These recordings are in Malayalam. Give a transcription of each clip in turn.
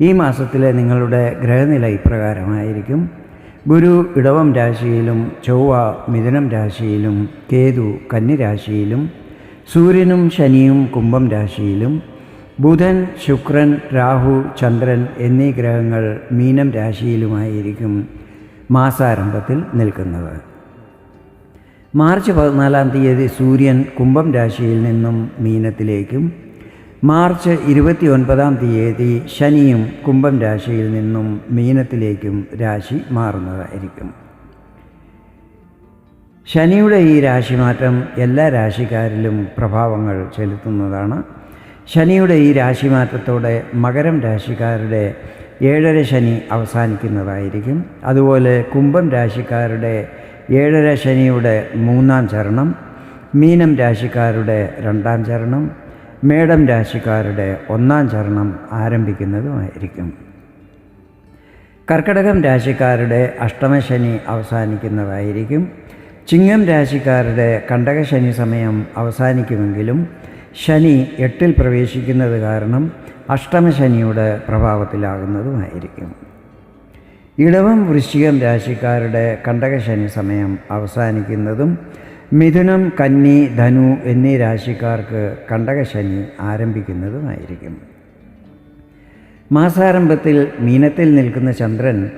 ഈ മാസത്തിലെ നിങ്ങളുടെ ഗ്രഹനില ഇപ്രകാരമായിരിക്കും. ഗുരു ഇടവം രാശിയിലും ചൊവ്വ മിഥുനം രാശിയിലും കേതു കന്നിരാശിയിലും സൂര്യനും ശനിയും കുംഭം രാശിയിലും ബുധൻ ശുക്രൻ രാഹു ചന്ദ്രൻ എന്നീ ഗ്രഹങ്ങൾ മീനം രാശിയിലുമായിരിക്കും മാസാരംഭത്തിൽ നിൽക്കുന്നത്. മാർച്ച് പതിനാലാം തീയതി സൂര്യൻ കുംഭം രാശിയിൽ നിന്നും മീനത്തിലേക്കും മാർച്ച് ഇരുപത്തി ഒൻപതാം തീയതി ശനിയും കുംഭം രാശിയിൽ നിന്നും മീനത്തിലേക്കും രാശി മാറുന്നതായിരിക്കും. ശനിയുടെ ഈ രാശിമാറ്റം എല്ലാ രാശിക്കാരിലും പ്രഭാവങ്ങൾ ചെലുത്തുന്നതാണ്. ശനിയുടെ ഈ രാശിമാറ്റത്തോടെ മകരം രാശിക്കാരുടെ ഏഴര ശനി അവസാനിക്കുന്നതായിരിക്കും. അതുപോലെ കുംഭം രാശിക്കാരുടെ ഏഴര ശനിയുടെ മൂന്നാം ചരണം മീനം രാശിക്കാരുടെ രണ്ടാം ചരണം മേടം രാശിക്കാരുടെ ഒന്നാം ചരണം ആരംഭിക്കുന്നതുമായിരിക്കും. കർക്കടകം രാശിക്കാരുടെ അഷ്ടമശനി അവസാനിക്കുന്നതായിരിക്കും. ചിങ്ങം രാശിക്കാരുടെ കണ്ടകശനി സമയം അവസാനിക്കുമെങ്കിലും ശനി എട്ടിൽ പ്രവേശിക്കുന്നത് കാരണം അഷ്ടമശനിയുടെ പ്രഭാവത്തിലാകുന്നതുമായിരിക്കും. ഇടവം വൃശ്ചികം രാശിക്കാരുടെ കണ്ടകശനി സമയം അവസാനിക്കുന്നതും മിഥുനം കന്നി ധനു എന്നീ രാശിക്കാർക്ക് കണ്ടകശനി ആരംഭിക്കുന്നതുമായിരിക്കും. മാസാരംഭത്തിൽ മീനത്തിൽ നിൽക്കുന്ന ചന്ദ്രൻ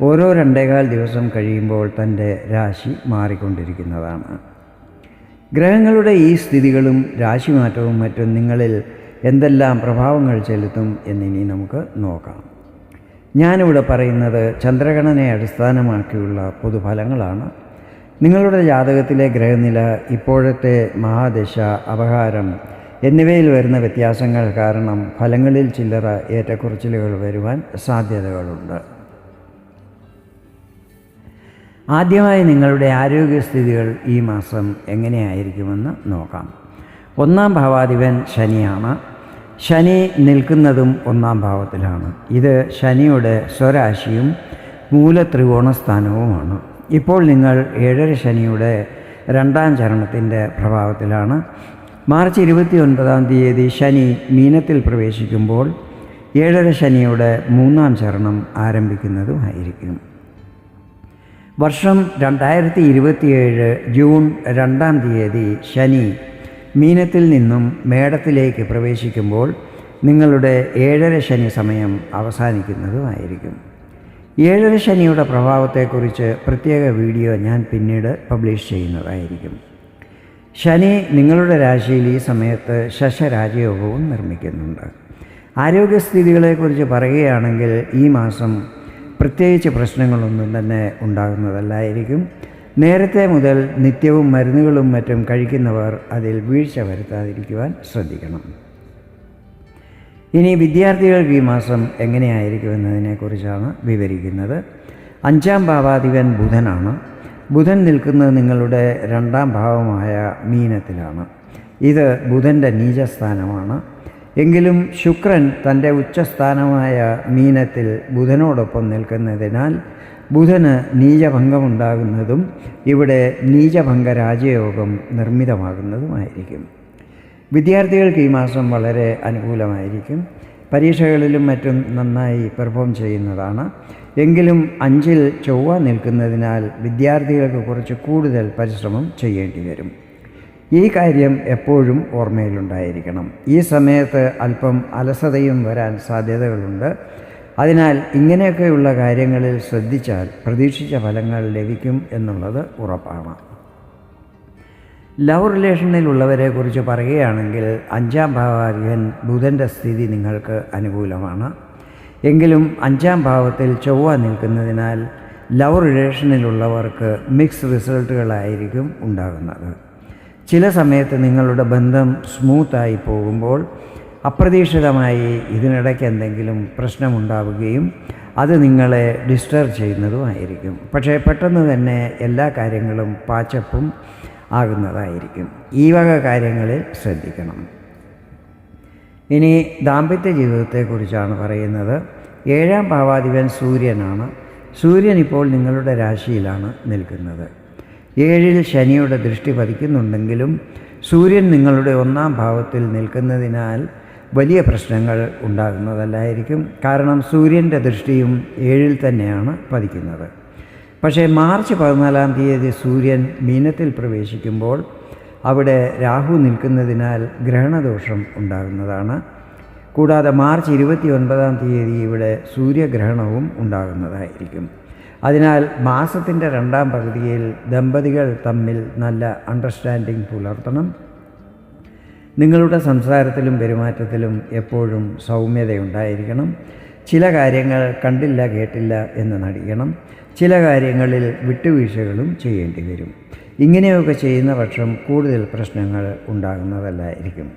ഓരോ രണ്ടേകാൽ ദിവസം കഴിയുമ്പോൾ തന്റെ രാശി മാറിക്കൊണ്ടിരിക്കുന്നതാണ്. ഗ്രഹങ്ങളുടെ ഈ സ്ഥിതികളും രാശിമാറ്റവും മറ്റും നിങ്ങളിൽ എന്തെല്ലാം പ്രഭാവങ്ങൾ ചെലുത്തും എന്നിനി നമുക്ക് നോക്കാം. ഞാനിവിടെ പറയുന്നത് ചന്ദ്രഗണനെ അടിസ്ഥാനമാക്കിയുള്ള പൊതുഫലങ്ങളാണ്. നിങ്ങളുടെ ജാതകത്തിലെ ഗ്രഹനില ഇപ്പോഴത്തെ മഹാദശ അപഹാരം എന്നിവയിൽ വരുന്ന വ്യത്യാസങ്ങൾ കാരണം ഫലങ്ങളിൽ ചില്ലറ ഏറ്റക്കുറച്ചിലുകൾ വരുവാൻ സാധ്യതകളുണ്ട്. ആദ്യമായി നിങ്ങളുടെ ആരോഗ്യസ്ഥിതികൾ ഈ മാസം എങ്ങനെയായിരിക്കുമെന്ന് നോക്കാം. ഒന്നാം ഭാവാധിപൻ ശനിയാണ്. ശനി നിൽക്കുന്നതും ഒന്നാം ഭാവത്തിലാണ്. ഇത് ശനിയുടെ സ്വരാശിയും മൂലത്രികോണസ്ഥാനവുമാണ് ഇപ്പോൾ നിങ്ങൾ ഏഴര ശനിയുടെ രണ്ടാം ചരണത്തിന്റെ പ്രഭാവത്തിലാണ്. മാർച്ച് ഇരുപത്തി ഒൻപതാം തീയതി ശനി മീനത്തിൽ പ്രവേശിക്കുമ്പോൾ ഏഴര ശനിയുടെ മൂന്നാം ചരണം ആരംഭിക്കുന്നതുമായിരിക്കും വർഷം രണ്ടായിരത്തി ഇരുപത്തിയേഴ് ജൂൺ രണ്ടാം തീയതി ശനി മീനത്തിൽ നിന്നും മേടത്തിലേക്ക് പ്രവേശിക്കുമ്പോൾ നിങ്ങളുടെ ഏഴര ശനി സമയം അവസാനിക്കുന്നതുമായിരിക്കും ഏഴര ശനിയുടെ പ്രഭാവത്തെക്കുറിച്ച് പ്രത്യേക വീഡിയോ ഞാൻ പിന്നീട് പബ്ലിഷ് ചെയ്യുന്നതായിരിക്കും. ശനി നിങ്ങളുടെ രാശിയിൽ ഈ സമയത്ത് ശശരാജയോഗവും നിർമ്മിക്കുന്നുണ്ട്. ആരോഗ്യസ്ഥിതികളെക്കുറിച്ച് പറയുകയാണെങ്കിൽ ഈ മാസം പ്രത്യേകിച്ച് പ്രശ്നങ്ങളൊന്നും തന്നെ ഉണ്ടാകുന്നതല്ലായിരിക്കും. നേരത്തെ മുതൽ നിത്യവും മരുന്നുകളും മറ്റും കഴിക്കുന്നവർ അതിൽ വീഴ്ച വരുത്താതിരിക്കുവാൻ ശ്രദ്ധിക്കണം. ഇനി വിദ്യാർത്ഥികൾക്ക് ഈ മാസം എങ്ങനെയായിരിക്കും എന്നതിനെക്കുറിച്ചാണ് വിവരിക്കുന്നത്. അഞ്ചാം ഭാവാധിപൻ ബുധനാണ്. ബുധൻ നിൽക്കുന്നത് നിങ്ങളുടെ രണ്ടാം ഭാവമായ മീനത്തിലാണ്. ഇത് ബുധന്റെ നീചസ്ഥാനമാണ്. എങ്കിലും ശുക്രൻ തന്റെ ഉച്ചസ്ഥാനമായ മീനത്തിൽ ബുധനോടൊപ്പം നിൽക്കുന്നതിനാൽ ബുധന് നീചഭംഗമുണ്ടാകുന്നതും ഇവിടെ നീചഭംഗ രാജയോഗം നിർമ്മിതമാകുന്നതുമായിരിക്കും. വിദ്യാർത്ഥികൾക്ക് ഈ മാസം വളരെ അനുകൂലമായിരിക്കും. പരീക്ഷകളിലും മറ്റും നന്നായി പെർഫോം ചെയ്യുന്നതാണ്. എങ്കിലും അഞ്ചിൽ ചൊവ്വ നിൽക്കുന്നതിനാൽ വിദ്യാർത്ഥികൾക്ക് കുറച്ച് കൂടുതൽ പരിശ്രമം ചെയ്യേണ്ടി വരും. ഈ കാര്യം എപ്പോഴും ഓർമ്മയിലുണ്ടായിരിക്കണം. ഈ സമയത്ത് അല്പം അലസതയും വരാൻ സാധ്യതകളുണ്ട്. അതിനാൽ ഇങ്ങനെയൊക്കെയുള്ള കാര്യങ്ങളിൽ ശ്രദ്ധിച്ചാൽ പ്രതീക്ഷിച്ച ഫലങ്ങൾ ലഭിക്കും എന്നുള്ളത് ഉറപ്പാണ്. ലവ് റിലേഷനിലുള്ളവരെ കുറിച്ച് പറയുകയാണെങ്കിൽ അഞ്ചാം ഭാവാധിപൻ ബുധന്റെ സ്ഥിതി നിങ്ങൾക്ക് അനുകൂലമാണ്. എങ്കിലും അഞ്ചാം ഭാവത്തിൽ ചൊവ്വ നിൽക്കുന്നതിനാൽ ലവ് റിലേഷനിലുള്ളവർക്ക് മിക്സ് റിസൾട്ടുകളായിരിക്കും ഉണ്ടാകുന്നത്. ചില സമയത്ത് നിങ്ങളുടെ ബന്ധം സ്മൂത്തായി പോകുമ്പോൾ അപ്രതീക്ഷിതമായി ഇതിനിടയ്ക്ക് എന്തെങ്കിലും പ്രശ്നമുണ്ടാവുകയും അത് നിങ്ങളെ ഡിസ്റ്റർബ് ചെയ്യുന്നതുമായിരിക്കും. പക്ഷേ പെട്ടെന്ന് തന്നെ എല്ലാ കാര്യങ്ങളും പാച്ചപ്പും ആകുന്നതായിരിക്കും. ഈ വക കാര്യങ്ങളിൽ ശ്രദ്ധിക്കണം. ഇനി ദാമ്പത്യ ജീവിതത്തെക്കുറിച്ചാണ് പറയുന്നത്. ഏഴാം ഭാവാധിപൻ സൂര്യനാണ്. സൂര്യൻ ഇപ്പോൾ നിങ്ങളുടെ രാശിയിലാണ് നിൽക്കുന്നത്. ഏഴിൽ ശനിയുടെ ദൃഷ്ടി പതിക്കുന്നുണ്ടെങ്കിലും സൂര്യൻ നിങ്ങളുടെ ഒന്നാം ഭാവത്തിൽ നിൽക്കുന്നതിനാൽ വലിയ പ്രശ്നങ്ങൾ ഉണ്ടാകുന്നതല്ലായിരിക്കും. കാരണം സൂര്യന്റെ ദൃഷ്ടിയും ഏഴിൽ തന്നെയാണ് പതിക്കുന്നത്. പക്ഷേ മാർച്ച് പതിനാലാം തീയതി സൂര്യൻ മീനത്തിൽ പ്രവേശിക്കുമ്പോൾ അവിടെ രാഹു നിൽക്കുന്നതിനാൽ ഗ്രഹണദോഷം ഉണ്ടാകുന്നതാണ്. കൂടാതെ മാർച്ച് ഇരുപത്തി ഒൻപതാം തീയതി ഇവിടെ സൂര്യഗ്രഹണവും ഉണ്ടാകുന്നതായിരിക്കും. അതിനാൽ മാസത്തിന്റെ രണ്ടാം പകുതിയിൽ ദമ്പതികൾ തമ്മിൽ നല്ല അണ്ടർസ്റ്റാൻഡിംഗ് പുലർത്തണം. നിങ്ങളുടെ സംസാരത്തിലും പെരുമാറ്റത്തിലും എപ്പോഴും സൗമ്യതയുണ്ടായിരിക്കണം. ചില കാര്യങ്ങൾ കണ്ടില്ല കേട്ടില്ല എന്ന് നടിക്കണം. ചില കാര്യങ്ങളിൽ വിട്ടുവീഴ്ചകളും ചെയ്യേണ്ടി വരും. ഇങ്ങനെയൊക്കെ ചെയ്യുന്ന പക്ഷം കൂടുതൽ പ്രശ്നങ്ങൾ ഉണ്ടാകുന്നതല്ലായിരിക്കും.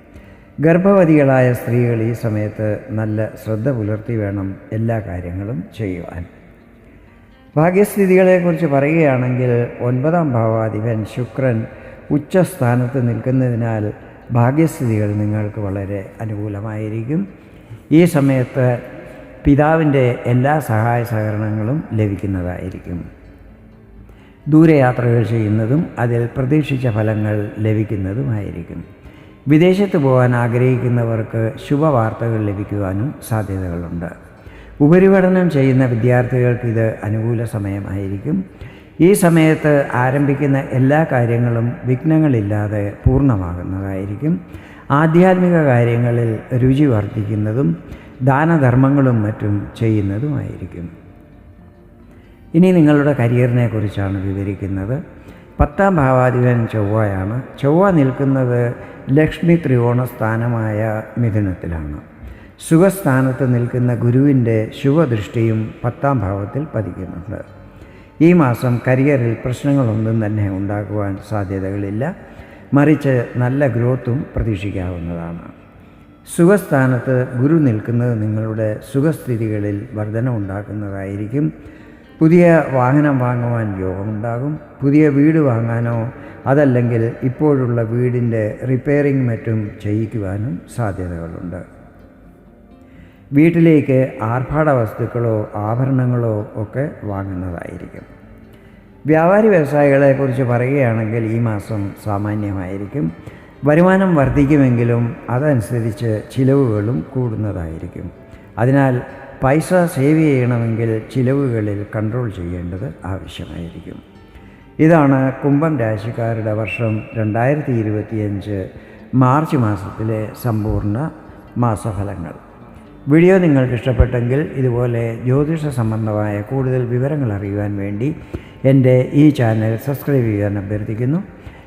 ഗർഭവതികളായ സ്ത്രീകൾ ഈ സമയത്ത് നല്ല ശ്രദ്ധ പുലർത്തി വേണം എല്ലാ കാര്യങ്ങളും ചെയ്യുവാൻ. ഭാഗ്യസ്ഥിതികളെക്കുറിച്ച് പറയുകയാണെങ്കിൽ ഒൻപതാം ഭാവാധിപൻ ശുക്രൻ ഉച്ചസ്ഥാനത്ത് നിൽക്കുന്നതിനാൽ ഭാഗ്യസ്ഥിതികൾ നിങ്ങൾക്ക് വളരെ അനുകൂലമായിരിക്കും. ഈ സമയത്ത് പിതാവിന്റെ എല്ലാ സഹായ സഹകരണങ്ങളും ലഭിക്കുന്നതായിരിക്കും. ദൂരയാത്രകൾ ചെയ്യുന്നതും അതിൽ പ്രതീക്ഷിച്ച ഫലങ്ങൾ ലഭിക്കുന്നതുമായിരിക്കും. വിദേശത്ത് പോകാൻ ആഗ്രഹിക്കുന്നവർക്ക് ശുഭവാർത്തകൾ ലഭിക്കുവാനും സാധ്യതകളുണ്ട്. ഉപരിപഠനം ചെയ്യുന്ന വിദ്യാർത്ഥികൾക്ക് ഇത് അനുകൂല സമയമായിരിക്കും. ഈ സമയത്ത് ആരംഭിക്കുന്ന എല്ലാ കാര്യങ്ങളും വിഘ്നങ്ങളില്ലാതെ പൂർണമാകുന്നതായിരിക്കും. ആധ്യാത്മിക കാര്യങ്ങളിൽ രുചി വർദ്ധിക്കുന്നതും ദാനധർമ്മങ്ങളും മറ്റും ചെയ്യുന്നതുമായിരിക്കും. ഇനി നിങ്ങളുടെ കരിയറിനെ കുറിച്ചാണ് വിവരിക്കുന്നത്. പത്താം ഭാവാധിപൻ ചൊവ്വയാണ്. ചൊവ്വ നിൽക്കുന്നത് ലക്ഷ്മി ത്രികോണ സ്ഥാനമായ മിഥുനത്തിലാണ്. സുഖസ്ഥാനത്ത് നിൽക്കുന്ന ഗുരുവിന്റെ ശുഭദൃഷ്ടിയും പത്താം ഭാവത്തിൽ പതിക്കുന്നുണ്ട്. ഈ മാസം കരിയറിൽ പ്രശ്നങ്ങളൊന്നും തന്നെ ഉണ്ടാക്കുവാൻ സാധ്യതകളില്ല. മറിച്ച് നല്ല ഗ്രോത്തും പ്രതീക്ഷിക്കാവുന്നതാണ്. സുഖസ്ഥാനത്ത് ഗുരു നിൽക്കുന്നത് നിങ്ങളുടെ സുഖസ്ഥിതികളിൽ വർധന ഉണ്ടാക്കുന്നതായിരിക്കും പുതിയ വാഹനം വാങ്ങുവാൻ യോഗമുണ്ടാകും. പുതിയ വീട് വാങ്ങാനോ അതല്ലെങ്കിൽ ഇപ്പോഴുള്ള വീടിന്റെ റിപ്പയറിംഗ് മറ്റും ചെയ്യിക്കുവാനും സാധ്യതകളുണ്ട്. വീട്ടിലേക്ക് ആർഭാട വസ്തുക്കളോ ആഭരണങ്ങളോ ഒക്കെ വാങ്ങുന്നതായിരിക്കും. വ്യാപാരി വ്യവസായികളെക്കുറിച്ച് പറയുകയാണെങ്കിൽ ഈ മാസം സാമാന്യമായിരിക്കും. വരുമാനം വർദ്ധിക്കുമെങ്കിലും അതനുസരിച്ച് ചിലവുകളും കൂടുന്നതായിരിക്കും. അതിനാൽ പൈസ സേവ് ചെയ്യണമെങ്കിൽ ചിലവുകളിൽ കൺട്രോൾ ചെയ്യേണ്ടത് ആവശ്യമായിരിക്കും. ഇതാണ് കുംഭം രാശിക്കാരുടെ വർഷം രണ്ടായിരത്തി ഇരുപത്തിയഞ്ച് മാർച്ച് മാസത്തിലെ സമ്പൂർണ മാസഫലങ്ങൾ. വീഡിയോ നിങ്ങൾക്ക് ഇഷ്ടപ്പെട്ടെങ്കിൽ ഇതുപോലെ ജ്യോതിഷ സംബന്ധമായ കൂടുതൽ വിവരങ്ങൾ അറിയുവാൻ വേണ്ടി എന്റെ ഈ ചാനൽ സബ്സ്ക്രൈബ് ചെയ്യാൻ അഭ്യർത്ഥിക്കുന്നു.